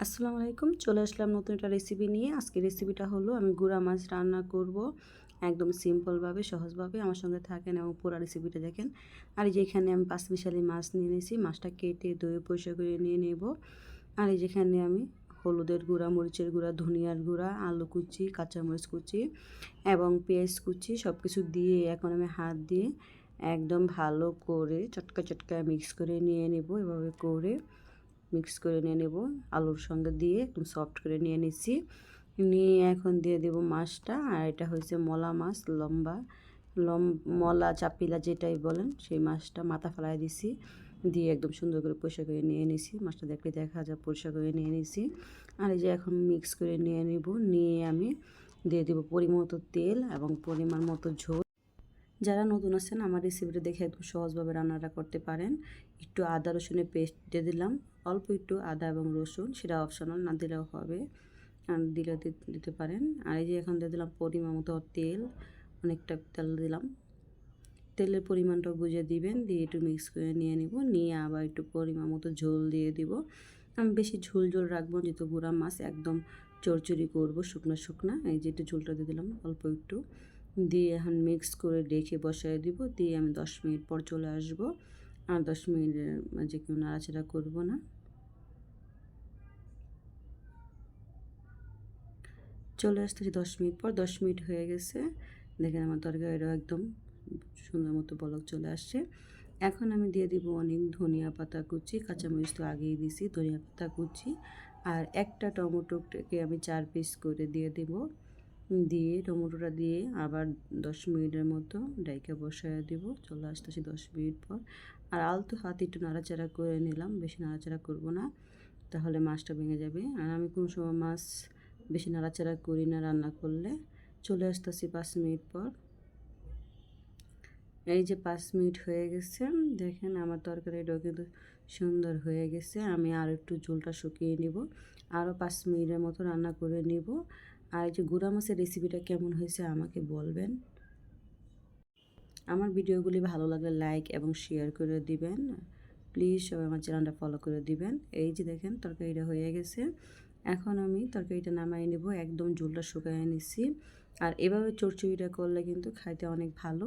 আসসালামু আলাইকুম, চলে আসলাম নতুন একটা রেসিপি নিয়ে। আজকে রেসিপিটা হলো, আমি গুঁড়া মাছ রান্না করব একদম সিম্পলভাবে সহজভাবে আমার সঙ্গে থাকেন এবং পুরো রেসিপিটা দেখেন। আর যেখানে আমি পাঁচ মিশালি মাছ নিয়ে নিয়েছি, মাছটা কেটে ধুয়ে পরিষ্কার করে নিয়ে নেব। আর এই যেখানে আমি হলুদের গুঁড়া, মরিচের গুঁড়া, ধনিয়ার গুঁড়া, আলু কুচি, কাঁচামরিচ কুচি এবং পেঁয়াজ কুচি সব কিছু দিয়ে এখন আমি হাত দিয়ে একদম ভালো করে চটকা চটকা মিক্স করে নিয়ে নেব। এভাবে করে মিক্স করে নিয়ে নেব। আলুর সঙ্গে দিয়ে একদম সফট করে নিয়ে নিচ্ছি। নিয়ে এখন দিয়ে দেব মাছটা। আর এটা হয়েছে মলা মাছ, লম্বা। লম, মলা চাপিলা যেটাই বলেন, সেই মাছটা মাথা ফেলাই দিছি। দিয়ে একদম সুন্দর করে পরিষ্কার করে নিয়ে নিছি। মাছটা দেখলে দেখা যায় পরিষ্কার করে নিয়ে নিছি। আর এই যে এখন মিক্স করে নিয়ে নেব। নিয়ে আমি দিয়ে দেবো পরিমতো তেল এবং পরিমাণ মতো ঝোল। যারা নতুন আছেন, আমার রেসিপিটা দেখে একদম সহজভাবে রান্নাটা করতে পারেন। একটু আদা, রসুনের পেস্ট দিয়ে দিলাম। অল্প একটু আদা এবং রসুন, সেটা অপশনাল না দিলেও হবে। দিলে দিতে পারেন। আর এই যে এখন দিয়ে দিলাম পরিমাণ মতো তেল, অনেকটা তেল দিলাম। তেলের পরিমাণটা বুঝে দিবেন, দিয়ে একটু মিক্স করে নিয়ে নিব। নিয়ে আবার একটু পরিমাণ মতো ঝোল দিয়ে দিব। আমি বেশি ঝোল ঝোল রাখব যেহেতু গুঁড়া মাছ, একদম চরচড়ি করব, শুকনো শুকনো। এই যে একটু ঝোলটা দিয়ে দিলাম, অল্প একটু। দিয়ে এখন মিক্স করে রেখে বসাই দিব। দিয়ে আমি দশ মিনিট পর চলে আসব। আর দশ মিনিটের মাঝে কেউ নাড়াচাড়া করব না। চলে আসতেছি দশ মিনিট পর। দশ মিনিট হয়ে গেছে। দেখেন আমার তরকারিটাও একদম সুন্দর মতো বলক চলে আসছে। এখন আমি দিয়ে দিব অনেক ধনিয়া পাতা কুচি। কাঁচামরিচ তো আগেই দিছি, ধনিয়া পাতা কুচি। আর একটা টমেটোকে আমি চার পিস করে দিয়ে দেবো। দিয়ে টমেটোটা দিয়ে আবার দশ মিনিটের মতো ডাইকা বসায় দিব। চলে আসতেছি দশ মিনিট পর। আর আলতো হাত একটু নাড়াচাড়া করে নিলাম, বেশি নাড়াচাড়া করব না, তাহলে মাছটা ভেঙে যাবে। আর আমি কোনো সময় মাছ বেশি নাড়াচাড়া করি না রান্না করলে, চলে আসতে আসতেছি পাঁচ মিনিট পর। এই যে পাঁচ মিনিট হয়ে গেছে, দেখেন আমার তরকারিটাও কিন্তু সুন্দর হয়ে গেছে। আমি আর একটু ঝোলটা শুকিয়ে নিব, আরও পাঁচ মিনিটের মতো রান্না করে নিব। আর এই যে গুঁড়া মাছের রেসিপিটা কেমন হয়েছে আমাকে বলবেন। আমার ভিডিওগুলি ভালো লাগলে লাইক এবং শেয়ার করে দিবেন। প্লিজ সবাই আমার চ্যানেলটা ফলো করে দিবেন। এই যে দেখেন তরকারিটা হয়ে গেছে। এখন আমি তরকারিটা নামাই নেব, একদম ঝোলটা শুকাই নিচ্ছি আর এভাবে চড়চড়িটা করলে কিন্তু খাইতে অনেক ভালো।